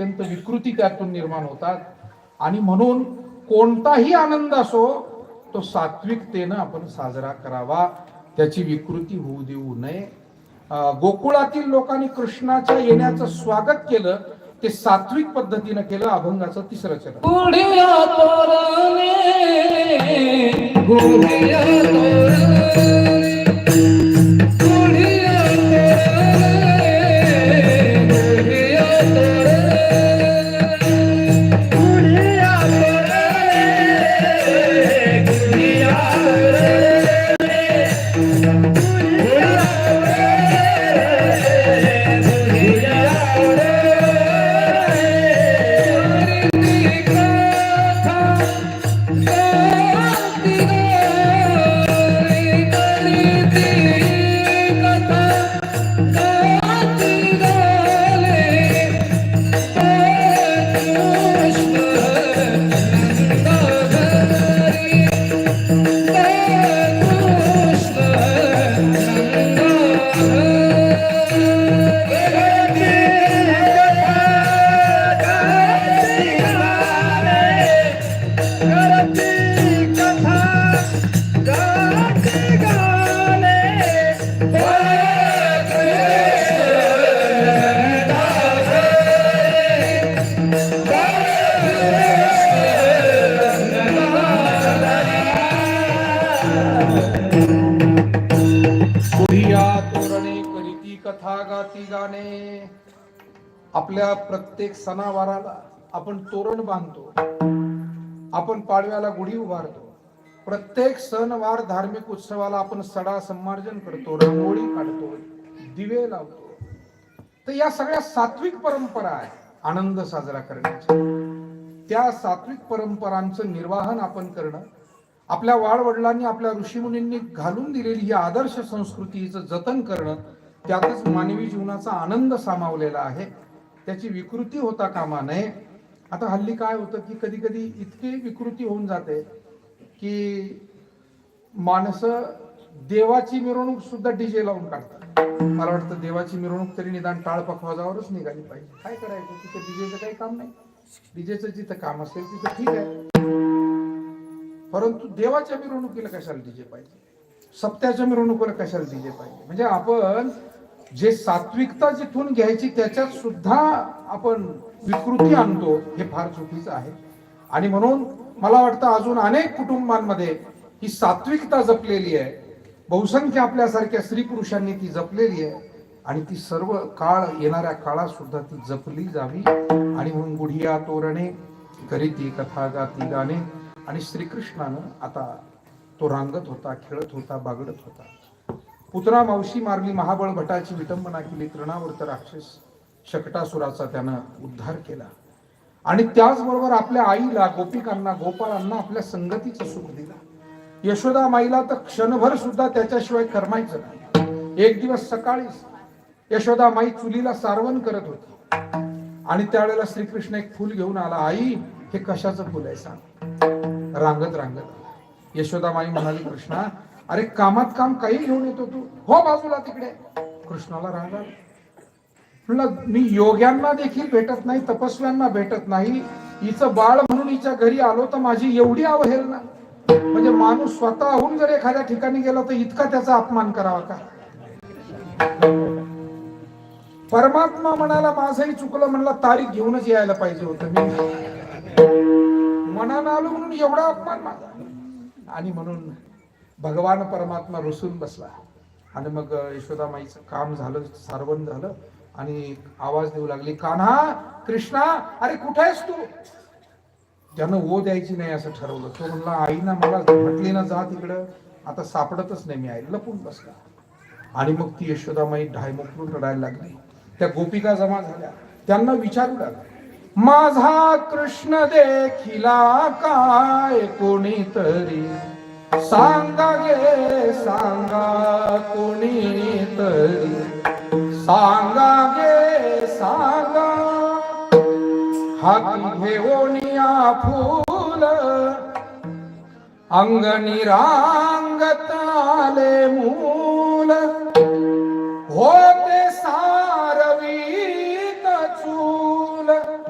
अत्यंत विकृती त्यातून निर्माण होतात. आणि म्हणून कोणताही आनंद असो तो सात्विकतेनं आपण साजरा करावा. त्याची विकृती होऊ देऊ नये. गोकुळातील लोकांनी कृष्णाच्या येण्याचं स्वागत केलं ते सात्विक पद्धतीनं केलं अभंगाचं तिसरं चरण. गाणे. आपल्या प्रत्येक सणावाराला आपण तोरण बांधतो. आपण पाडव्याला गुढी उभारतो. प्रत्येक सणवार धार्मिक उत्सवाला आपण सडा संमार्जन करतो रांगोळी काढतो दिवे लावतो. तर या सगळ्या सात्विक परंपरा आहे आनंद साजरा करण्याच्या त्या सात्विक परंपरांचं निर्वाहन आपण करणं आपल्या वाडवडिलांनी आपल्या ऋषीमुनींनी घालून दिलेली ही आदर्श संस्कृतीचं जतन करणं त्यातच मानवी जीवनाचा आनंद सामावलेला आहे. त्याची विकृती होता कामा नये. आता हल्ली काय होतं की कधी कधी इतकी विकृती होऊन जाते की माणसं देवाची मिरवणूक सुद्धा डीजे लावून काढतात. मला वाटतं देवाची मिरवणूक तरी निदान टाळ पखवाजावरच निघाली पाहिजे. काय करायचं? तिथं डीजेचं काही काम नाही. डीजेचं जिथं काम असेल तिथं ठीक आहे. परंतु देवाच्या मिरवणुकीला कशाला डीजे पाहिजे? सप्त्याच्या मिरवणुकीला कशाला डीजे पाहिजे? म्हणजे आपण जे सात्विकता जिथून घ्यायची त्याच्यात सुद्धा आपण विकृती आणतो हे फार चुकीचं आहे. आणि म्हणून मला वाटतं अजून अनेक कुटुंबांमध्ये ही सात्विकता जपलेली आहे. बहुसंख्य आपल्यासारख्या स्त्री पुरुषांनी ती जपलेली आहे. आणि ती सर्व काळ येणाऱ्या काळात सुद्धा ती जपली जावी. आणि म्हणून गुढिया तोरणे करीती कथा गाती गाणे. आणि श्रीकृष्णानं आता तो रांगत होता खेळत होता बागडत होता. पुत्रा मावशी मारली महाबळ भटाची विटंबना केली तृणावर्त राक्षस शकटासुराचा त्यानं उद्धार केला. आणि त्याचबरोबर आपल्या आईला गोपिकांना गोपाळांना आपल्या संगतीचं सुख दिला. यशोदा माईला तर क्षणभर सुद्धा त्याच्याशिवाय करमायचं नाही. एक दिवस सकाळीच यशोदा माई चुलीला सारवण करत होती. आणि त्यावेळेला श्रीकृष्ण एक फुल घेऊन आला आई हे कशाचं फुल आहे सांग. रांगत रांगत यशोदा माई म्हणाली कृष्णा अरे कामात काम काही घेऊन येतो तू. हो बाजूला तिकडे. कृष्णाला राग आला. म्हणलं मी योग्यांना देखील भेटत नाही तपस्व्यांना भेटत नाही. हिचं बाळ म्हणून हिच्या घरी आलो तर माझी एवढी अवहेलना. म्हणजे माणूस स्वतःहून जर एखाद्या ठिकाणी गेला तर इतका त्याचा अपमान करावा का? परमात्मा म्हणाला माझंही चुकलं म्हणला तारीख घेऊनच यायला पाहिजे होत मी. मनानं आलो म्हणून एवढा अपमान माझा. आणि म्हणून भगवान परमात्मा रुसून बसला. आणि मग यशोदामाईचं काम झालं सारवण झालं. आणि आवाज देऊ लागली कान्हा कृष्णा अरे कुठे आहेस तू? त्यानं ओ द्यायची नाही असं ठरवलं तो म्हणला आईना मला म्हटली ना जा तिकडं. आता सापडतच नाही मी आई लपून बसला. आणि मग ती यशोदामाई ढाय रडायला लागली. त्या गोपिका जमा झाल्या. त्यांना विचारू लागला माझा कृष्ण देखिला काय कोणीतरी? सांगा गे सांगा कोणीतरी? सांगा गे सांगा. हाती घेऊनिया फूल. अंगणी रांगताले मूल. हो